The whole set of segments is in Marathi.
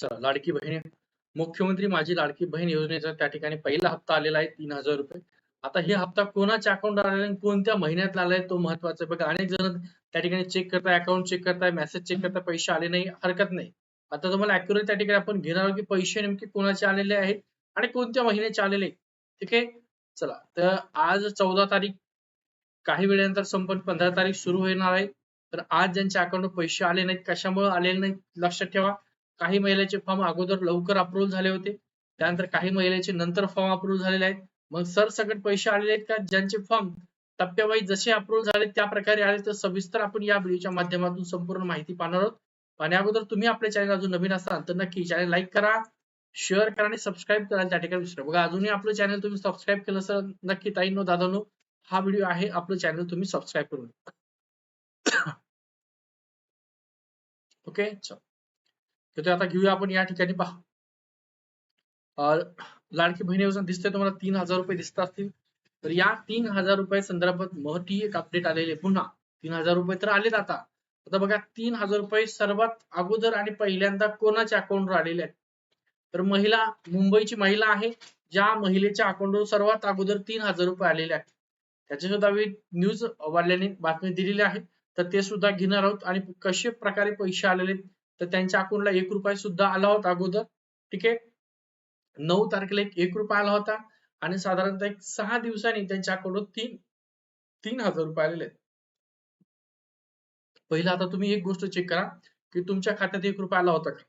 चला लाडकी बहीण मुख्यमंत्री माझी लाडकी बहीण योजनेचा त्या ठिकाणी पहिला हप्ता आलेला आहे तीन हजार रुपये. आता हे हप्ता कोणाच्या अकाउंट आलेला आहे कोणत्या महिन्यात आलाय तो महत्त्वाचा आहे. बघा अनेक जण त्या ठिकाणी चेक करताय अकाउंट चेक करताय मेसेज चेक करताय पैसे आले नाही हरकत नाही. आता तुम्हाला अॅक्युरेट त्या ठिकाणी आपण घेणार आहोत की पैसे नेमके कोणाचे आलेले आहेत आणि कोणत्या महिन्याचे आलेले आहेत. ठीक आहे? चला तर आज चौदा तारीख काही वेळानंतर संपन्न पंधरा तारीख सुरू होणार आहे. तर आज ज्यांच्या अकाउंटवर पैसे आले नाहीत कशामुळे आलेले नाहीत लक्षात ठेवा. काही महिलेचे फॉर्म अगोदर लवकर अप्रूव्ह झाले होते. त्यानंतर काही महिलेचे नंतर फॉर्म अप्रूव्ह झालेले आहेत. मग सरसकट पैसे आलेले आहेत का? ज्यांचे फॉर्म टप्प्यावाईज जसे अप्रूव्ह झाले त्या प्रकारे आले तर सविस्तर आपण या व्हिडिओच्या माध्यमातून संपूर्ण माहिती पाहणार आहोत. आणि अगोदर तुम्ही आपल्या चॅनल अजून नवीन असाल तर नक्की चॅनल लाईक करा शेअर करा आणि सबस्क्राईब करा. त्या ठिकाणी विसरा बघा अजूनही आपलं चॅनल तुम्ही सबस्क्राईब केलं सर नक्की ताईनो दादानो हा व्हिडिओ आहे. आपलं चॅनल तुम्ही सबस्क्राईब करून ओके चल. तर आता घेऊया आपण या ठिकाणी. पहा. लाडकी बहिणी योजना दिसते तुम्हाला तीन हजार रुपये दिसत असतील. तर या तीन हजार रुपये संदर्भात महती एक अपडेट आलेले पुन्हा. तीन हजार रुपये तर आलेत आता. आता बघा तीन हजार रुपये सर्वात अगोदर आणि पहिल्यांदा कोणाच्या अकाउंटवर आलेले आहेत? तर महिला मुंबईची महिला आहे ज्या महिलेच्या अकाउंटवर सर्वात अगोदर तीन हजार रुपये आलेले आहेत. त्याच्या सुद्धा न्यूज वाढल्याने बातमी दिलेली आहे. तर ते सुद्धा घेणार आहोत. आणि कशा प्रकारे पैसे आलेले आहेत तर त्यांच्या अकाउंटला एक रुपया सुद्धा आला होता अगोदर. ठीक आहे? नऊ तारखेला एक एक रुपया आला होता. आणि साधारणतः एक सहा दिवसांनी त्यांच्या अकाउंटवर तीन तीन हजार रुपये आलेले आहेत. पहिला आता तुम्ही एक गोष्ट चेक करा की तुमच्या खात्यात एक रुपया आला होता का?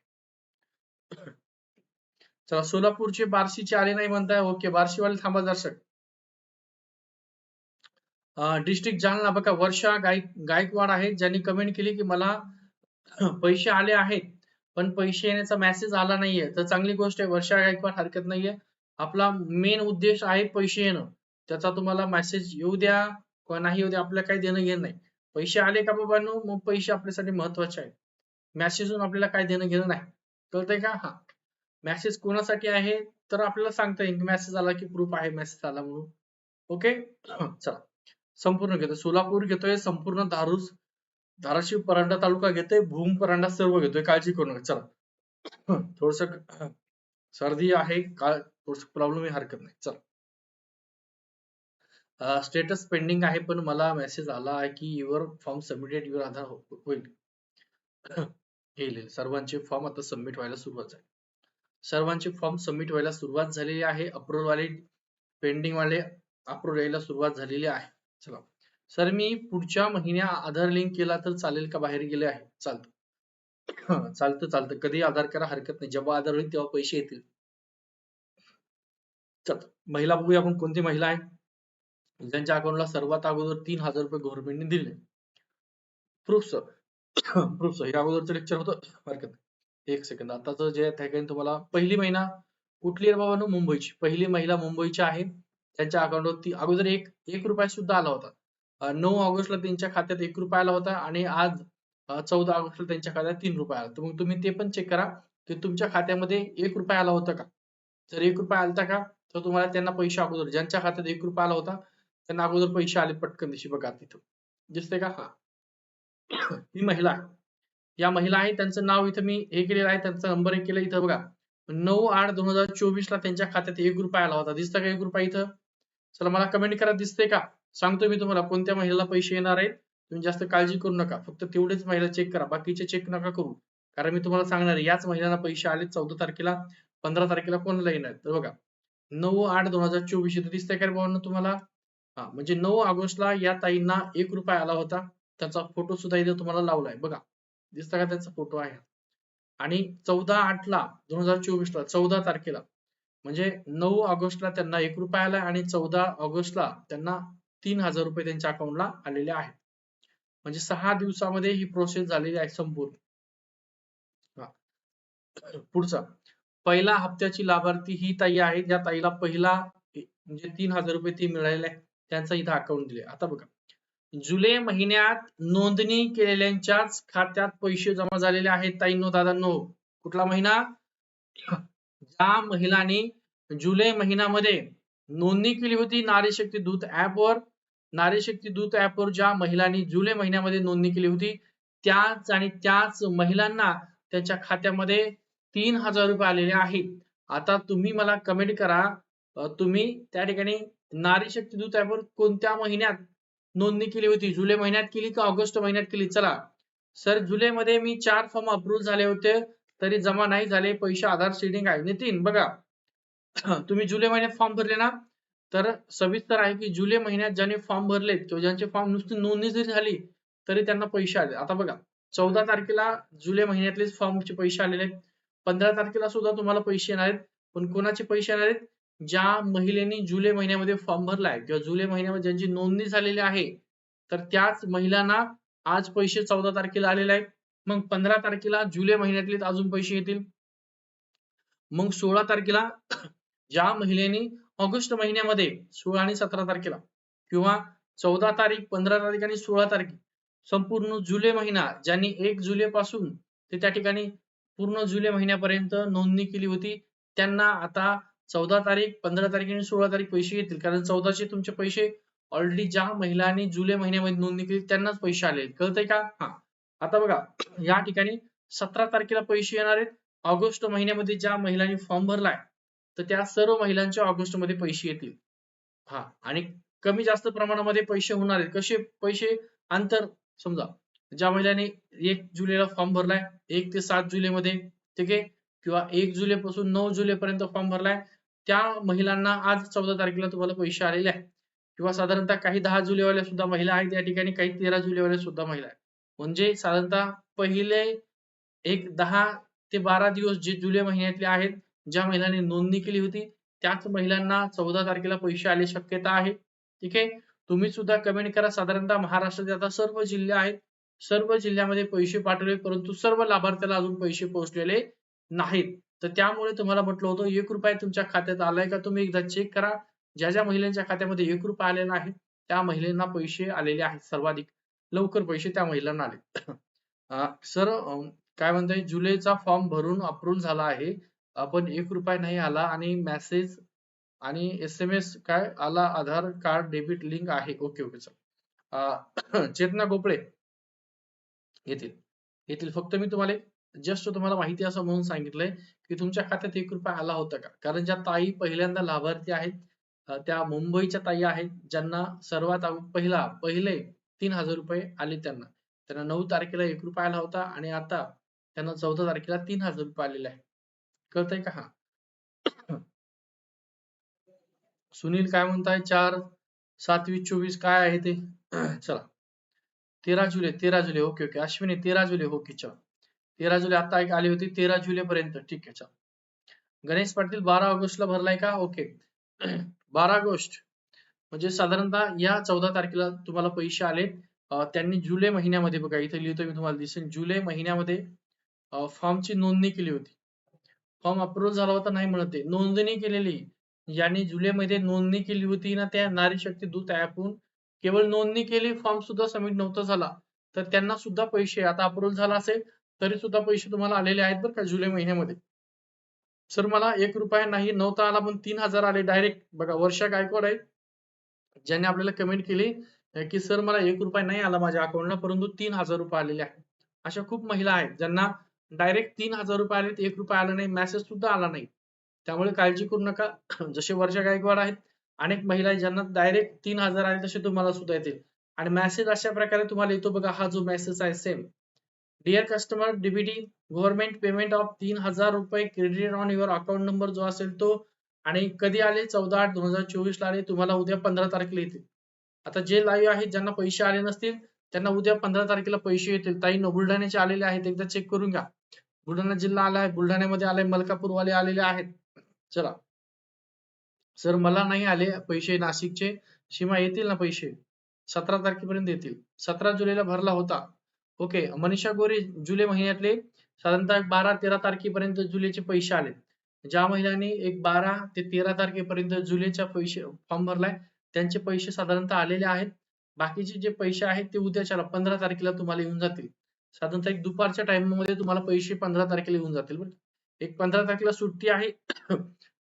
चला सोलापूरचे बार्शीचे आले नाही म्हणताय. ओके बार्शीवाले थांबा दर्शक. डिस्ट्रिक्ट जालना. बघा वर्षा गायक गायकवाड आहेत ज्यांनी कमेंट केली की मला पैसे आले आहेत पण पैसे येण्याचा मेसेज आला नाहीये. तर चांगली गोष्ट आहे वर्षा गायकवाड हरकत नाहीये. आपला मेन उद्देश आहे पैसे येणं. त्याचा तुम्हाला मेसेज येऊ द्या किंवा नाही येऊ द्या आपल्याला काही देणं घेणं नाही. पैसे आले का बाबांनो? मग पैसे आपल्यासाठी महत्त्वाचे आहेत. मेसेजून आपल्याला काय देणं घेणं नाही. कळतंय का? हा. मेसेज कोणासाठी आहे? तर आपल्याला सांगता येईल. मेसेज आला की प्रूफ आहे मेसेज आला म्हणून. ओके चला. संपूर्ण घेतो. सोलापूर घेतोय संपूर्ण दारूस धाराशिव परांडा तालुका घेतोय भूम परांडा सर्व घेतोय काळजी करू नका चला. थोडस सर्दी आहे का थोडस प्रॉब्लेम आहे हरकत नाही चला. स्टेटस पेंडिंग आहे पण मला मेसेज आला आहे की your form submitted your Aadhaar हो, होईल. येईल सर्वांचे फॉर्म आता सबमिट व्हायला सुरुवात झाली. सर्वांचे फॉर्म सबमिट व्हायला सुरुवात झालेली आहे अप्रूव्ह वाले पेंडिंग वाले अप्रूव्ह यायला सुरुवात झालेली आहे. चला. सर मी पुढच्या महिन्या आधार लिंक केला तर चालेल का? बाहेर गेले आहे. चालतं. चालतं चालतं. कधी आधार करा हरकत नाही. जेव्हा आधार होईल तेव्हा पैसे येतील. चल महिला बघूया आपण कोणती महिला आहे. ज्यांच्या अकाउंटला सर्वात अगोदर तीन हजार रुपये गव्हर्नमेंटने दिले. प्रूफ सर प्रूफ सर हे अगोदरचं लेक्चर होतं. हरकत एक सेकंद आताच जे ठिकाणी तुम्हाला पहिली महिना कुठली आहे बाबांनो? मुंबईची. पहिली महिला मुंबईची आहे. त्यांच्या अकाउंटवर ती अगोदर एक एक रुपया सुद्धा आला होता. नऊ ऑगस्टला त्यांच्या खात्यात एक रुपया आला होता आणि आज चौदा ऑगस्टला त्यांच्या खात्यात तीन रुपया आला. तर मग तुम्ही ते पण चेक करा की तुमच्या खात्यामध्ये एक रुपया आला होता का? जर एक रुपया आलता का तर तुम्हाला त्यांना पैसे अगोदर ज्यांच्या खात्यात एक रुपया आला होता त्यांना अगोदर पैसे आले पटकन दिशी बघा तिथं. दिसते का? हा. ही महिला. या महिला आहे त्यांचं नाव इथं मी हे केलेलं आहे त्यांचा नंबर एक केलं इथं बघा. नऊ आठ दोन हजार चोवीस ला त्यांच्या खात्यात एक रुपया आला होता. दिसतं का एक रुपया इथं? चला मला कमेंट करा दिसते का? सांगतो मी तुम्हाला कोणत्या महिलेला पैसे येणार आहेत तुम्ही जास्त काळजी करू नका. फक्त तेवढेच महिला चेक करा बाकीचे चेक नका करू. कारण मी तुम्हाला सांगणार याच महिलांना पैसे आले चौदा तारखेला पंधरा तारखेला कोणाला येणार तर बघा नऊ आठ दोन हजार चोवीस इथं दिसतंय का भावांनो तुम्हाला? हा म्हणजे नऊ ऑगस्टला या ताईंना एक रुपया आला होता. त्याचा फोटो सुद्धा इथे तुम्हाला लावलाय. बघा दिसतं का त्यांचा फोटो आहे? आणि चौदा आठला दोन हजार चोवीस ला चौदा तारखेला म्हणजे नऊ ऑगस्टला त्यांना एक रुपया आला आणि चौदा ऑगस्टला त्यांना तीन हजार रुपये त्यांच्या अकाउंटला आलेले आहेत. म्हणजे सहा दिवसामध्ये ही प्रोसेस झालेली आहे संपूर्ण. पुढचा. पहिला हप्त्याची लाभार्थी ही ताई आहे. ज्या ताईला पहिला म्हणजे तीन हजार रुपये ती मिळालेले त्यांचा इथं अकाउंट दिले आता बघा. जुलै महिन्यात नोंदणी केलेल्यांच्याच खात्यात पैसे जमा झालेले आहेत. ताईंनो दादांनो कुठला महिना? ज्या महिलांनी जुलै महिन्यामध्ये नोंदणी केली होती नारी शक्ती दूत ऍपवर नारी शक्ती दूत ऍपवर ज्या महिलांनी जुलै महिन्यामध्ये नोंदणी केली होती त्याच आणि त्याच महिलांना त्यांच्या खात्यामध्ये तीन हजार रुपये आलेले आहेत. आता तुम्ही मला कमेंट करा तुम्ही त्या ठिकाणी नारी शक्ती दूत ऍपवर कोणत्या महिन्यात नोंदणी केली होती? जुलै महिन्यात केली का ऑगस्ट महिन्यात केली? चला. सर जुलै मध्ये मी चार फॉर्म अप्रूव्ह झाले होते. तरी जमा नाही झाले पैसे आधार सीडिंग आहे. नितीन बघा. तुम्ही जुलै महिन्यात फॉर्म भरले ना? तर सविस्तर आहे की जुलै महिन्यात ज्याने फॉर्म भरलेत किंवा ज्यांचे फॉर्म नुसती नोंदणी जरी झाली तरी त्यांना पैसे आले. आता बघा चौदा तारखेला जुलै महिन्यातलेच फॉर्मचे पैसे आलेले आहेत. पंधरा तारखेला सुद्धा तुम्हाला पैसे येणार आहेत. पण कोणाचे पैसे येणार आहेत? ज्या महिलेने जुलै महिन्यामध्ये फॉर्म भरलाय किंवा जुलै महिन्यामध्ये ज्यांची नोंदणी झालेली आहे तर त्याच महिलांना आज पैसे चौदा तारखेला आलेले आहेत. मग पंधरा तारखेला जुलै महिन्यातले अजून पैसे येतील. मग सोळा तारखेला ज्या महिलेने ऑगस्ट महिन्यामध्ये सोळा आणि सतरा तारखेला किंवा चौदा तारीख पंधरा तारीख आणि सोळा तारीख संपूर्ण जुलै महिना ज्यांनी एक जुलै पासून ते त्या ठिकाणी पूर्ण जुलै महिन्यापर्यंत नोंदणी केली होती त्यांना आता चौदा तारीख पंधरा तारीख आणि सोळा तारीख पैसे येतील. कारण चौदाचे तुमचे पैसे ऑलरेडी ज्या महिलांनी जुलै महिन्यामध्ये नोंदणी केली त्यांनाच पैसे आले कळतंय का? हा. आता बघा या ठिकाणी सतरा तारखेला पैसे येणार आहेत. ऑगस्ट महिन्यामध्ये ज्या महिलांनी फॉर्म भरलाय तर त्या सर्व महिलांच्या ऑगस्टमध्ये पैसे येतील. हा आणि कमी जास्त प्रमाणामध्ये पैसे होणार आहेत. कसे? पैसे अंतर समजा ज्या महिलांनी एक जुलैला फॉर्म भरलाय एक ते सात जुलै मध्ये ठीक आहे? किंवा एक जुलै पासून नऊ जुलै पर्यंत फॉर्म भरलाय त्या महिलांना आज चौदा तारखेला तुम्हाला पैसे आलेले आहेत. किंवा साधारणतः काही दहा जुलैवाल्या सुद्धा महिला आहेत या ठिकाणी काही तेरा जुलैवाल्या सुद्धा महिला आहेत. म्हणजे साधारणतः पहिले एक दहा ते बारा दिवस जे जुलै महिन्यातले आहेत ज्या महिलांनी नोंदणी केली होती त्याच महिलांना चौदा तारखेला पैसे आले शक्यता आहे. ठीक आहे? तुम्ही सुद्धा कमेंट करा. साधारणतः महाराष्ट्राचे आता सर्व जिल्हे आहेत. सर्व जिल्ह्यामध्ये पैसे पाठवले परंतु सर्व लाभार्थ्याला अजून पैसे पोहोचलेले नाहीत. तर त्यामुळे तुम्हाला म्हटलं होतं एक रुपये तुमच्या खात्यात आलाय का? तुम्ही एकदा चेक करा. ज्या ज्या महिलांच्या खात्यामध्ये एक रुपये आलेला आहे त्या महिलांना पैसे आलेले आहेत सर्वाधिक. लवकर पैसे त्या महिलांना आले सर काय म्हणताय जुलैचा फॉर्म भरून अप्रूव्ह झाला आहे. पण एक रुपया नाही आला आणि मेसेज आणि एस एम एस काय? आला आधार कार्ड डेबिट लिंक आहे. Okay okay sir Chetna Gopale येतील. येतील. फक्त मी तुम्हाला जस्ट तुम्हाला माहिती असं म्हणून सांगितलंय की तुमच्या खात्यात एक रुपया आला होता का? कारण ज्या ताई पहिल्यांदा लाभार्थी आहेत त्या मुंबईच्या ताई आहेत ज्यांना सर्वात पहिला पहिले तीन हजार रुपये आले त्यांना. त्यांना नऊ तारखेला एक रुपये आला होता आणि आता त्यांना चौदा तारखेला तीन हजार रुपये आलेले आहे कळतंय का? हा. सुनील काय म्हणताय? चार सातवीस चोवीस काय आहे ते? चला. तेरा जुलै तेरा जुलै. Okay okay. अश्विनी तेरा जुलै. ओके चल. तेरा जुलै आता एक आली होती तेरा जुलै पर्यंत. ठीक आहे चल. गणेश पाटील बारा ऑगस्टला भरलाय का? ओके. बारा ऑगस्ट. म्हणजे साधारणतः या चौदा तारखेला तुम्हाला पैसे आले. त्यांनी जुलै महिन्यामध्ये बघा इथे लिहितो मी तुम्हाला दिसेल जुलै महिन्यामध्ये फॉर्मची नोंदणी केली होती. फॉर्म अप्रूव्ह झाला होता नाही म्हणत ते नोंदणी केलेली. ज्यांनी जुलैमध्ये नोंदणी केली होती ना त्या नारी शक्ती दूत ऍपहून केवळ नोंदणी केली फॉर्म सुद्धा सबमिट नव्हता झाला. तर त्यांना सुद्धा पैसे आता अप्रूव्ह झाला असेल तरी सुद्धा पैसे तुम्हाला आलेले आहेत बरं का जुलै महिन्यामध्ये. सर मला एक रुपया नाही नव्हता आला पण तीन हजार आले. डायरेक्ट बघा वर्षा गायकवाड आहेत ज्यांनी आपल्याला कमेंट केली की सर मला एक रुपये नाही आला माझ्या अकाउंटला परंतु तीन हजार रुपये आलेले आहेत. अशा खूप महिला आहेत ज्यांना डायरेक्ट तीन हजार रुपये आले एक रुपये आला नाही मेसेज सुद्धा आला नाही. त्यामुळे काळजी करू नका. जसे वर्षा गायकवाड आहेत अनेक महिला ज्यांना डायरेक्ट तीन हजार आले तसे तुम्हाला सुद्धा येतील. आणि मेसेज अशा प्रकारे तुम्हाला येतो बघा हा जो मेसेज आहे same dear customer DBT government payment of तीन हजार रुपये credit on your account number जो असेल तो आणि कधी आले? चौदा आठ दोन हजार चोवीस ला आले. तुम्हाला उद्या पंधरा तारखेला येतील. आता जे लाईव्ह आहेत ज्यांना पैसे आले नसतील त्यांना उद्या पंधरा तारखेला पैसे येतील. ताई बुलढाण्याचे आलेले आहेत. एकदा चेक करून घ्या. बुलढाणा जिल्हा आला आहे बुलढाण्यामध्ये आलाय मलकापूर वाले आलेले आहेत. चला. सर मला नाही आले पैसे नाशिकचे. सीमा येतील ना पैसे? सतरा तारखेपर्यंत येतील. सतरा जुलैला भरला होता. ओके. मनीषा गोरे जुलै महिन्यातले. साधारणतः बारा तेरा तारखेपर्यंत जुलैचे पैसे आले ज्या महिलांनी एक बारा ते तेरा तारखेपर्यंत जुलैच्या पैसे फॉर्म भरलाय त्यांचे पैसे साधारणतः आलेले आहेत. बाकीचे जे पैसे आहेत ते उद्याच्या पंधरा तारखेला तुम्हाला येऊन जातील. साधारणतः एक दुपारच्या टाइममध्ये तुम्हाला पैसे पंधरा तारखेला येऊन जातील बरं एक पंधरा तारखेला सुट्टी आहे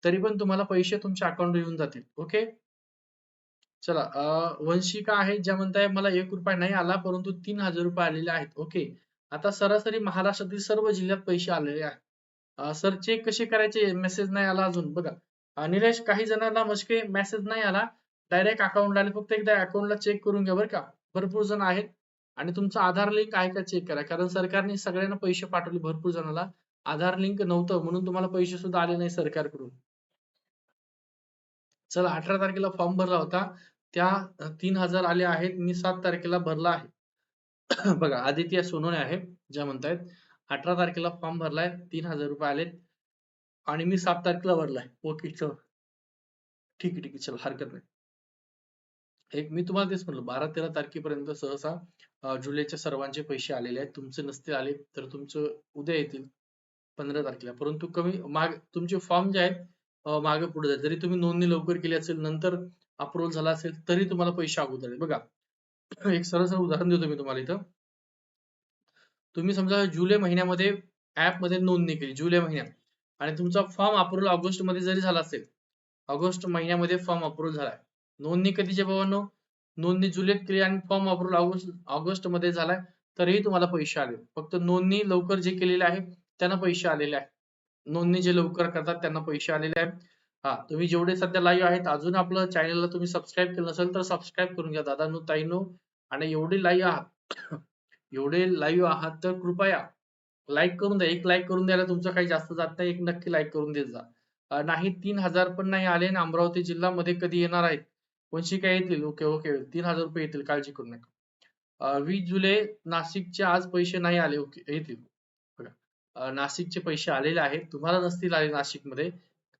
तरी पण तुम्हाला पैसे तुमच्या अकाउंटवर येऊन जातील ओके चला वंशिका आहे ज्या म्हणताय मला एक रुपया नाही आला परंतु तीन हजार रुपये आलेले आहेत. ओके आता सरासरी महाराष्ट्रातील सर्व जिल्ह्यात पैसे आलेले आहेत. सर चेक कसे करायचे मेसेज नाही आला अजून. बघा निलेश काही जणांना मस्के मेसेज नाही आला. डायरेक्ट अकाउंटला आले. फक्त एकदा अकाउंटला चेक करून घ्या बरं का. भरपूर जण आहेत. आणि तुमचं आधार लिंक आहे का चेक करा. कारण सरकारने सगळ्यांना पैसे पाठवले भरपूर जणांना आधार लिंक नव्हतं म्हणून तुम्हाला पैसे सुद्धा आले नाही सरकारकडून. चला अठरा तारखेला फॉर्म भरला होता. त्या तीन हजार आले आहेत. मी सात तारखेला भरला आहे. बघा आदित्य सोनोने आहे ज्या म्हणतायत. अठरा तारखेला फॉर्म भरलाय तीन हजार रुपये आलेत. आणि मी सात तारखेला भरलाय ओके चल ठीक आहे ठीक आहे चल हरकत नाही. एक मी तुम्हाला तेच म्हणलो बारा तेरा तारखेपर्यंत सहसा जुलैच्या सर्वांचे पैसे आलेले आहेत. तुमचे नसतील आले तर तुमचं उद्या येतील पंधरा तारखेला. परंतु कमी माग तुमचे फॉर्म जे आहेत मागे पुढे जाईल जरी तुम्ही नोंदणी लवकर केली असेल नंतर अप्रुव्हल झाला असेल तरी तुम्हाला पैसे अगोदर बघा एक सरळ उदाहरण देतो मी तुम्हाला इथं. तुम्ही समजा जुलै महिन्यामध्ये ऍपमध्ये नोंदणी केली जुलै महिन्यात. आणि तुमचा फॉर्म अप्रुव्हल ऑगस्टमध्ये जरी झाला असेल ऑगस्ट महिन्यामध्ये फॉर्म अप्रुव्हल झालाय नोंदणी कधीच्या बाबांनो नोंदणी जुलैत केली आणि फॉर्म अप्रुव्हल ऑगस्ट ऑगस्टमध्ये झालाय तरीही तुम्हाला पैसे आले. फक्त नोंदणी लवकर जे केलेले आहे त्यांना पैसे आलेले आहे. नोंदणी जे लवकर करतात त्यांना पैसे आलेले आहेत हा तुम्ही जेवढे सध्या लाईव्ह आहेत अजून आपलं चॅनलला तुम्ही सबस्क्राईब केलं नसेल तर सबस्क्राईब करून घ्या. दादा दादांनो ताईंनो आणि एवढे लाईव्ह आहात एवढे लाईव्ह आहात तर कृपया लाईक करून द्या. एक लाईक करून द्यायला तुमचं काही जास्त जात नाही. एक नक्की लाईक करून देत जा. नाही तीन हजार पण नाही आले ना अमरावती जिल्ह्यामध्ये कधी येणार आहेत? कोणशी काय येतील? ओके ओके तीन हजार रुपये येतील. काळजी करू नका. वीस जुलै नाशिकचे आज पैसे नाही आले. ओके येतील. बघा. नाशिकचे पैसे आलेले आहेत. तुम्हाला नसतील आले नाशिकमध्ये.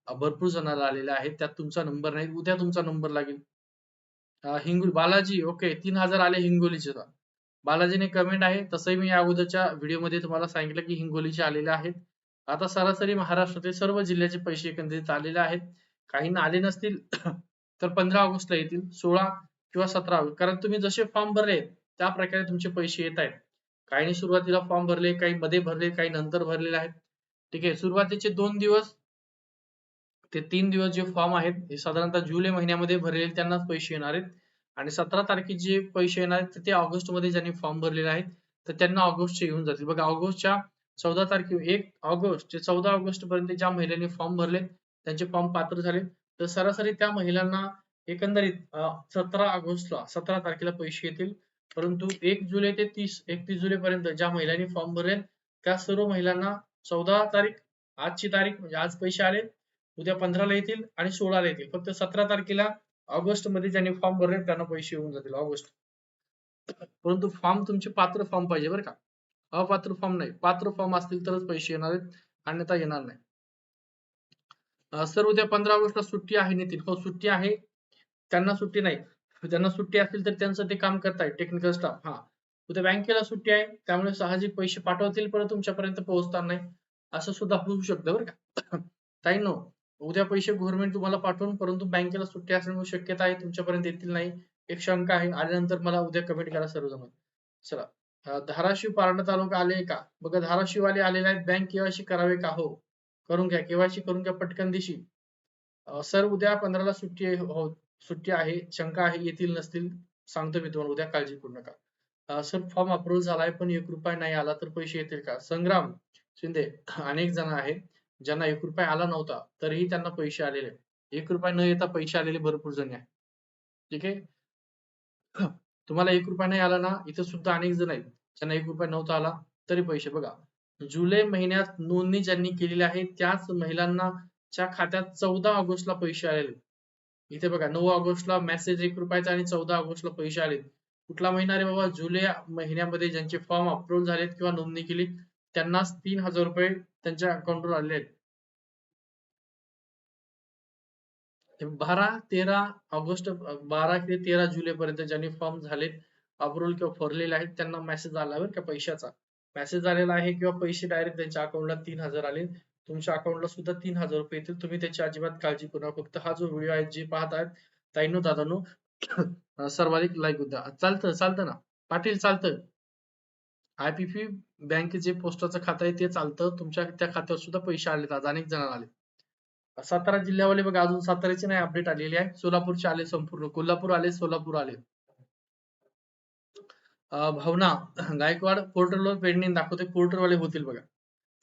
भरपूर जणांना आलेले आहेत. त्यात तुमचा नंबर नाही. उद्या तुमचा नंबर लागेल. हिंगोली बालाजी. ओके तीन हजार आले हिंगोलीचे. बालाजीने कमेंट आहे तसंही मी या अगोदरच्या व्हिडिओमध्ये तुम्हाला सांगितलं की हिंगोलीचे आलेले आहेत. आता सरासरी महाराष्ट्रातील सर्व जिल्ह्याचे पैसे एकंदरीत आलेले आहेत. काहींना आले नसतील तर पंधरा ऑगस्टला येतील सोळा किंवा सतरा कारण तुम्ही जसे फॉर्म भरले त्या प्रकारे तुमचे पैसे येत आहेत. काहींनी सुरुवातीला फॉर्म भरले काही मध्ये भरले काही नंतर भरलेले आहेत. ठीक आहे सुरुवातीचे दोन दिवस ते तीन दिवस जे फॉर्म आहेत हे साधारणतः जुलै महिन्यामध्ये भरलेले त्यांनाच पैसे येणार आहेत. आणि सतरा तारखेचे जे पैसे येणार आहेत ते ऑगस्टमध्ये ज्यांनी फॉर्म भरलेले आहेत तर त्यांना ऑगस्टचे येऊन जातील. बघा ऑगस्टच्या चौदा तारखे एक ऑगस्ट ते चौदा ऑगस्ट पर्यंत ज्या महिलांनी फॉर्म भरले त्यांचे फॉर्म पात्र झाले. तर सरासरी त्या महिलांना एकंदरीत सतरा ऑगस्टला सतरा तारखेला पैसे येतील. परंतु एक जुलै ते तीस एकतीस जुलै पर्यंत ज्या महिलांनी फॉर्म भरले त्या सर्व महिलांना चौदा तारीख आजची तारीख म्हणजे आज पैसे आले उद्या पंधराला येतील आणि सोळाला येतील. फक्त सतरा तारखेला ऑगस्टमध्ये ज्यांनी फॉर्म भरले त्यांना पैसे येऊन जातील ऑगस्ट. परंतु फॉर्म तुमचे पात्र फॉर्म पाहिजे बरं का. अपात्र फॉर्म नाही. पात्र फॉर्म असतील तरच पैसे येणार आहेत अन्यथा येणार नाही. सर उद्या पंधरा ऑगस्टला सुट्टी आहे नितीन. हो सुट्टी आहे. त्यांना सुट्टी नाही. ज्यांना सुट्टी असेल तर त्यांचं ते काम करताय टेक्निकल स्टाफ हा. उद्या बँकेला सुट्टी आहे त्यामुळे साहजिक पैसे पाठवतील पण तुमच्यापर्यंत पोहोचणार नाही. असं सुद्धा होऊ शकतं बरं का. ताई नो उद्या पैसे गव्हर्नमेंट तुम्हाला पाठवून परंतु बँकेला सुट्टी असण्याची शक्यता आहे तुमच्यापर्यंत येतील नाही. एक शंका आहे. आल्यानंतर मला उद्या कमेंट करा सर्वजण. चला. धाराशिव पारणा तालुका आले का? बघा धाराशिव वाले आलेले आहेत. बँक केवायसी करावे का? हो. करून घ्या. केवायसी करून घ्या पटकन दिशी. सर उद्या पंधराला सुट्टी हो सुट्टी आहे. शंका आहे. येतील नसतील. सांगतो मी तुम्हाला. उद्या काळजी करू नका. सर फॉर्म अप्रूव्ह झालाय पण एक रुपया नाही आला तर पैसे येतील का? संग्राम शिंदे अनेक जण आहेत. ज्यांना एक रुपया आला नव्हता तरीही त्यांना पैसे आलेले एक रुपया न येता पैसे आलेले भरपूर जण आहेत. ठीक आहे? तुम्हाला एक रुपया नाही आला ना इथं सुद्धा अनेक जण आहेत. ज्यांना एक रुपया नव्हता आला तरी पैसे. बघा जुलै महिन्यात नोंदणी ज्यांनी केलेली आहे त्याच महिलांना च्या खात्यात चौदा ऑगस्टला पैसे आलेले इथे बघा नऊ ऑगस्टला मेसेज एक रुपयाचा आणि चौदा ऑगस्टला पैसे आले कुठला महिना रे बाबा? जुलै महिन्यामध्ये ज्यांचे फॉर्म अप्रूव्ह झालेत किंवा नोंदणी केली त्यांना तीन हजार रुपये त्यांच्या अकाउंटवर आले आहेत. बारा तेरा ऑगस्ट बारा ते तेरा जुलै पर्यंत ज्यांनी फॉर्म झाले अप्रुव्हल किंवा भरलेले आहेत त्यांना मेसेज आला बरं का पैशाचा. मेसेज आलेला आहे किंवा पैसे डायरेक्ट त्यांच्या अकाउंटला तीन हजार आले. तुमच्या अकाउंटला सुद्धा तीन हजार रुपये येतील. तुम्ही त्याची अजिबात काळजी करू नका. फक्त हा जो व्हिडिओ आहे जे पाहत आहेत ताईनो दादानो सर्वाधिक लाईक द्या चालतं चालतं ना. पाटील चालतं. आयपीपी बँक जे पोस्टाचं खातं आहे ते चालतं. तुमच्या त्या खात्यावर सुद्धा पैसे आलेत. आज अनेक जणांना आले सातारा जिल्ह्यावाले बघा अजून साताऱ्याची नाही अपडेट आलेली आहे. सोलापूरचे आले संपूर्ण. कोल्हापूर आले सोलापूर आले. भावना गायकवाड पोर्टलवर पेंडिंग दाखवते. पोर्टलवाले होतील बघा.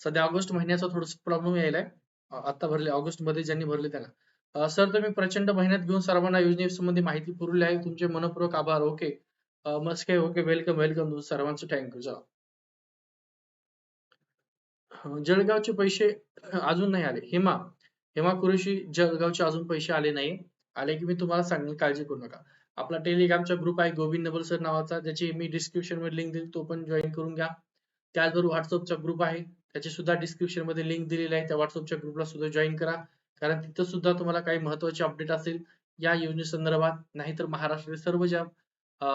सध्या ऑगस्ट महिन्याचा थोडासा प्रॉब्लेम यायलाय आता भरले ऑगस्टमध्ये ज्यांनी भरले त्यांना. सर तुम्ही प्रचंड मेहनत घेऊन सर्वांना योजनेसंबंधी माहिती पुरवली आहे. तुमचे मनपूर्वक आभार. ओके मस्त काय ओके वेलकम वेलकम सर्वांचं. थँक्यू चला. जळगावचे पैसे अजून नाही आले. हेमा हेमा कुरेशी जळगावचे अजून पैसे आले नाही. आले की मी तुम्हाला सांगेन काळजी करू नका. आपला टेलिग्रामचा ग्रुप आहे गोविंद नबल सर नावाचा ज्याची मी डिस्क्रिप्शनमध्ये लिंक देईल तो पण जॉईन करून घ्या. त्याचबरोबर व्हॉट्सअपचा ग्रुप आहे त्याची सुद्धा डिस्क्रिप्शनमध्ये लिंक दिलेली आहे. त्या व्हॉट्सअपच्या ग्रुपला सुद्धा जॉईन करा. कारण तिथं सुद्धा तुम्हाला काही महत्त्वाचे अपडेट असेल. या योजनेसंदर्भात नाहीतर महाराष्ट्रातील सर्व ज्या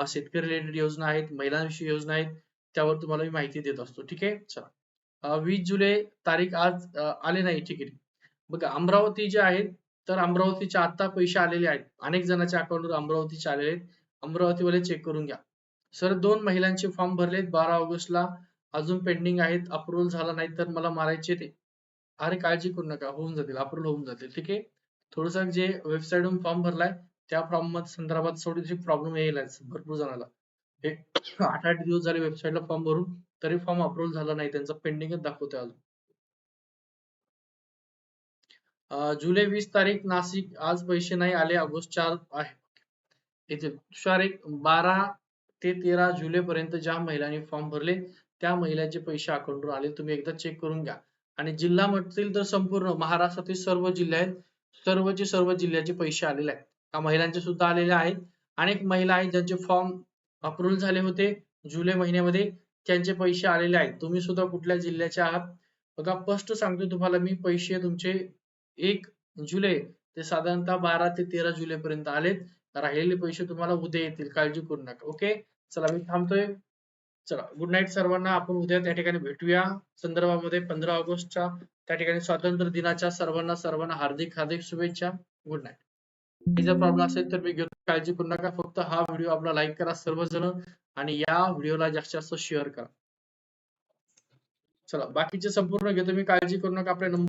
शेतकरी रिलेटेड योजना आहेत महिलांविषयी योजना आहेत त्यावर तुम्हाला मी माहिती देत असतो. ठीक आहे? चला. वीस जुलै तारीख आज आले नाही ठीक आहे? बघा अमरावती जे आहेत तर अमरावतीचे आता पैसे आलेले आहेत. अनेक जणांच्या अकाउंटवर अमरावतीचे आलेले आहेत. अमरावतीवाले चेक करून घ्या. सर दोन महिलांचे फॉर्म भरलेत बारा ऑगस्टला. अजून पेंडिंग आहेत. अप्रुव्हल झाला नाही तर मला मारायचे ते. अरे काळजी करू नका. होऊन जातील. अप्रुव्हल होऊन जातील. ठीक आहे? थोडस जे वेबसाईटवरून वरून फॉर्म भरलाय त्या फॉर्म संदर्भात थोडीशी प्रॉब्लेम येईल भरपूर जणाला. हे आठ आठ दिवस झाले वेबसाईटला फॉर्म भरून तरी फॉर्म अप्रूव्ह झाला नाही. त्यांचा पेंडिंगच दाखवतोय अजून. जुलै वीस तारीख नाशिक. आज पैसे नाही आले ऑगस्ट चार आहे. येथे तुषार एक बारा ते तेरा जुलै पर्यंत ज्या महिलांनी फॉर्म भरले त्या महिलांचे पैसे अकाउंटवर आले. तुम्ही एकदा चेक करून घ्या. आणि जिल्हा म्हटतील तर संपूर्ण महाराष्ट्रातील सर्व जिल्हे आहेत. सर्वचे सर्व जिल्ह्याचे पैसे आलेले आहेत. का महिलांचे सुद्धा आलेले आहेत. अनेक महिला आहेत ज्यांचे फॉर्म अप्रूव्हल झाले होते जुलै महिन्यामध्ये. त्यांचे पैसे आलेले आहेत. तुम्ही सुद्धा कुठल्या जिल्ह्याचे आहात? बघा स्पष्ट सांगतो तुम्हाला मी. पैसे तुमचे एक जुलै ते साधारणतः बारा ते तेरा जुलै पर्यंत आलेत. राहिलेले पैसे तुम्हाला उद्या येतील. काळजी करू नका. ओके चला मी थांबतोय. चला गुड नाईट सर्वांना. आपण उद्या त्या ठिकाणी भेटूया. संदर्भामध्ये पंधरा ऑगस्टच्या त्या ठिकाणी स्वातंत्र्य दिनाच्या सर्वांना सर्वांना हार्दिक हार्दिक शुभेच्छा. गुड नाईट जर प्रॉब्लेम असेल तर मी घेतो. काळजी करू नका. फक्त हा व्हिडिओ आपला लाईक करा सर्वजण आणि या व्हिडिओला जास्तीत जास्त शेअर करा. चला बाकीचे संपूर्ण घेतो. मी काळजी करू नका. आपल्या नंबर